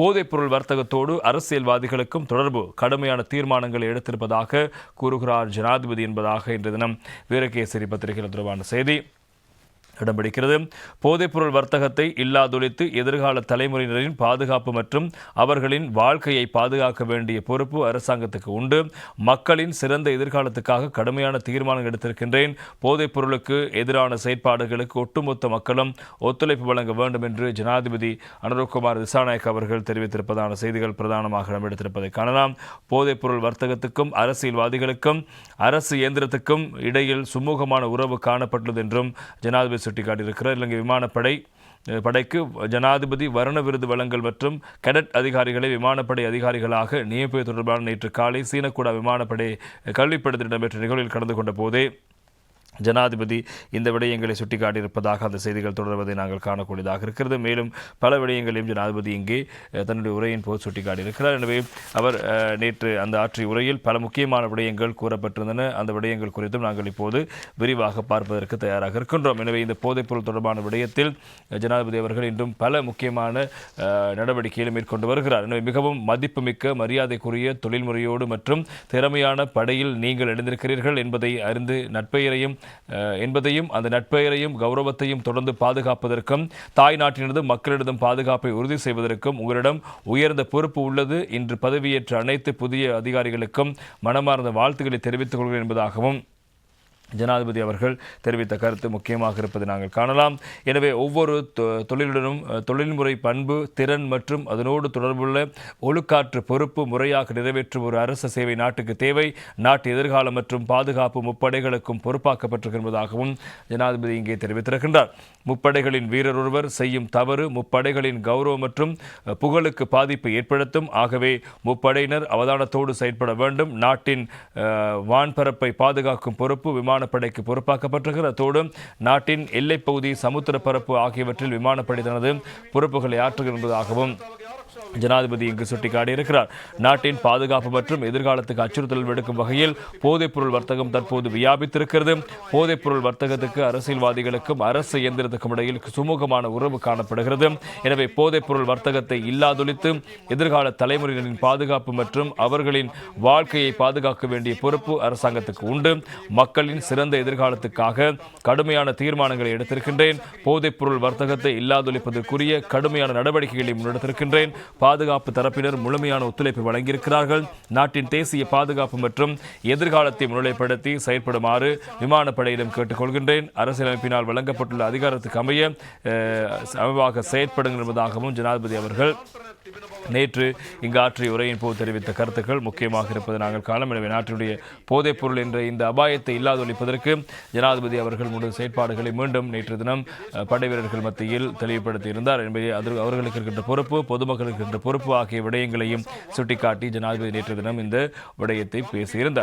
போதைப்பொருள் வர்த்தகத்தோடு அரசியல்வாதிகளுக்கும் தொடர்பு. கடுமையான தீர்மானங்களை எடுத்திருப்பதாக கூறுகிறார் ஜனாதிபதி என்பதாக இன்று தினம் வீரகேசரி பத்திரிகையில் தொடர்பான செய்தி. இடம் பிடிக்கிறது போதைப்பொருள் வர்த்தகத்தை இல்லாதொழித்து எதிர்கால தலைமுறையினரின் பாதுகாப்பு மற்றும் அவர்களின் வாழ்க்கையை பாதுகாக்க வேண்டிய பொறுப்பு அரசாங்கத்துக்கு உண்டு. மக்களின் சிறந்த எதிர்காலத்துக்காக கடுமையான தீர்மானம் எடுத்திருக்கின்றேன். போதைப்பொருளுக்கு எதிரான செயற்பாடுகளுக்கு ஒட்டுமொத்த மக்களும் ஒத்துழைப்பு வழங்க வேண்டும் என்று ஜனாதிபதி அனுரகுமார் திசாநாயக் அவர்கள் தெரிவித்திருப்பதான செய்திகள் பிரதானமாக இடம்பெடுத்திருப்பதை காணலாம். போதைப்பொருள் வர்த்தகத்துக்கும் அரசியல்வாதிகளுக்கும் அரசு இயந்திரத்துக்கும் இடையில் சுமூகமான உறவு காணப்பட்டுள்ளது என்றும் ஜனாதிபதி சுட்டிக்காட்டியிருக்கிறார் இலங்கை விமானப்படை அஹ், படைக்கு ஜனாதிபதி வரண விருது வழங்கல் மற்றும் கெடட் அதிகாரிகளை விமானப்படை அதிகாரிகளாக நியமிப்பது தொடர்பான நேற்று காலை சீனக்கூடா விமானப்படை கல்விப்படத்தில் இடம்பெற்ற நிகழ்வில் கலந்து கொண்ட போதே ஜனாதிபதி இந்த விடயங்களை சுட்டிக்காட்டியிருப்பதாக அந்த செய்திகள் தொடர்வதை நாங்கள் காணக்கூடியதாக இருக்கிறது. மேலும் பல விடயங்களையும் ஜனாதிபதி இங்கே தன்னுடைய உரையின் போது சுட்டிக்காட்டியிருக்கிறார். எனவே அவர் நேற்று அந்த ஆற்றிய உரையில் பல முக்கியமான விடயங்கள் கூறப்பட்டிருந்தன. அந்த விடயங்கள் குறித்தும் நாங்கள் இப்போது விரிவாக பார்ப்பதற்கு தயாராக இருக்கின்றோம். எனவே இந்த போதைப்பொருள் தொடர்பான விடயத்தில் ஜனாதிபதி அவர்கள் இன்றும் பல முக்கியமான நடவடிக்கைகளை மேற்கொண்டு வருகிறார். எனவே மிகவும் மதிப்புமிக்க மரியாதைக்குரிய தொழில்முறையோடு மற்றும் திறமையான படையில் நீங்கள் இணைந்திருக்கிறீர்கள் என்பதை அறிந்து நட்பெயரையும் என்பதையும் அந்த நட்பெயரையும் கௌரவத்தையும் தொடர்ந்து பாதுகாப்பதற்கும் தாய் நாட்டினதும் மக்களிடதும் பாதுகாப்பை உறுதி செய்வதற்கும் உங்களிடம் உயர்ந்த பொறுப்பு உள்ளது இன்று பதவியேற்ற அனைத்து புதிய அதிகாரிகளுக்கும் மனமார்ந்த வாழ்த்துக்களை தெரிவித்துக் கொள்கிறேன் என்பதாகவும் ஜனாதிபதி அவர்கள் தெரிவித்த கருத்து முக்கியமாக இருப்பதை நாங்கள் காணலாம். எனவே ஒவ்வொரு தொ- தொழிலுடனும் தொழில்முறை பண்பு திறன் மற்றும் அதனோடு தொடர்புள்ள ஒழுக்காற்று பொறுப்பு முறையாக நிறைவேற்றும் ஒரு அரசு சேவை நாட்டுக்கு தேவை. நாட்டு எதிர்காலம் மற்றும் பாதுகாப்பு முப்படைகளுக்கும் பொறுப்பாக்கப்பட்டிருக்கின்றதாகவும் ஜனாதிபதி இங்கே தெரிவித்திருக்கின்றார். முப்படைகளின் வீரர் ஒருவர் செய்யும் தவறு முப்படைகளின் கௌரவம் மற்றும் புகழுக்கு பாதிப்பை ஏற்படுத்தும். ஆகவே முப்படையினர் அவதானத்தோடு செயற்பட வேண்டும். நாட்டின் வான்பரப்பை பாதுகாக்கும் பொறுப்பு விமானப்படைக்கு பொறுப்பாக்கப்பட்டிருக்கிறது. அத்தோடு நாட்டின் எல்லைப்பகுதி சமுத்திர பரப்பு ஆகியவற்றில் விமானப்படை தனது பொறுப்புகளை ஆற்றுகிறதாகவும் ஜனாதிபதி இங்கு சுட்டிக்காட்டியிருக்கிறார். நாட்டின் பாதுகாப்பு மற்றும் எதிர்காலத்துக்கு அச்சுறுத்தல் விடுக்கும் வகையில் போதைப்பொருள் வர்த்தகம் தற்போது வியாபித்திருக்கிறது. போதைப்பொருள் வர்த்தகத்துக்கு அரசியல்வாதிகளுக்கும் அரசு இயந்திரத்துக்கும் இடையில் சுமூகமான உறவு காணப்படுகிறது. எனவே போதைப்பொருள் வர்த்தகத்தை இல்லாதொழித்து எதிர்கால தலைமுறையினரின் பாதுகாப்பு மற்றும் அவர்களின் வாழ்க்கையை பாதுகாக்க வேண்டிய பொறுப்பு அரசாங்கத்துக்கு உண்டு. மக்களின் சிறந்த எதிர்காலத்துக்காக கடுமையான தீர்மானங்களை எடுத்திருக்கின்றேன். போதைப்பொருள் வர்த்தகத்தை இல்லாதொழிப்பதற்குரிய கடுமையான நடவடிக்கைகளை முன்னெடுத்திருக்கின்றேன். பாதுகாப்பு தரப்பினர் முழுமையான ஒத்துழைப்பு வழங்கியிருக்கிறார்கள். நாட்டின் தேசிய பாதுகாப்பு மற்றும் எதிர்காலத்தை முன்னிலைப்படுத்தி செயற்படுமாறு விமானப்படையிடம் கேட்டுக்கொள்கின்றேன். அரசியலமைப்பினால் வழங்கப்பட்டுள்ள அதிகாரத்துக்கு அமைய அமைவாக செயற்படுங்கள் என்பதாகவும் ஜனாதிபதி அவர்கள் நேற்று இங்கு ஆற்றிய உரையின் போது தெரிவித்த கருத்துக்கள் முக்கியமாக இருப்பதை நாங்கள் காணலாம் எனவே நாட்டினுடைய போதைப் பொருள் என்ற இந்த அபாயத்தை இல்லாதொழிப்பதற்கு ஜனாதிபதி அவர்கள் முழு செயற்பாடுகளை மீண்டும் நேற்று தினம் படை வீரர்கள் மத்தியில் தெளிவுபடுத்தி இருந்தார் என்பதை அது அவர்களுக்கு இருக்கின்ற பொறுப்பு பொதுமக்களுக்கு பொறுப்பு ஆகிய விடயங்களையும் சுட்டிக்காட்டி ஜனாதிபதி நேற்று தினம் இந்த விடயத்தை பேசியிருந்தார்.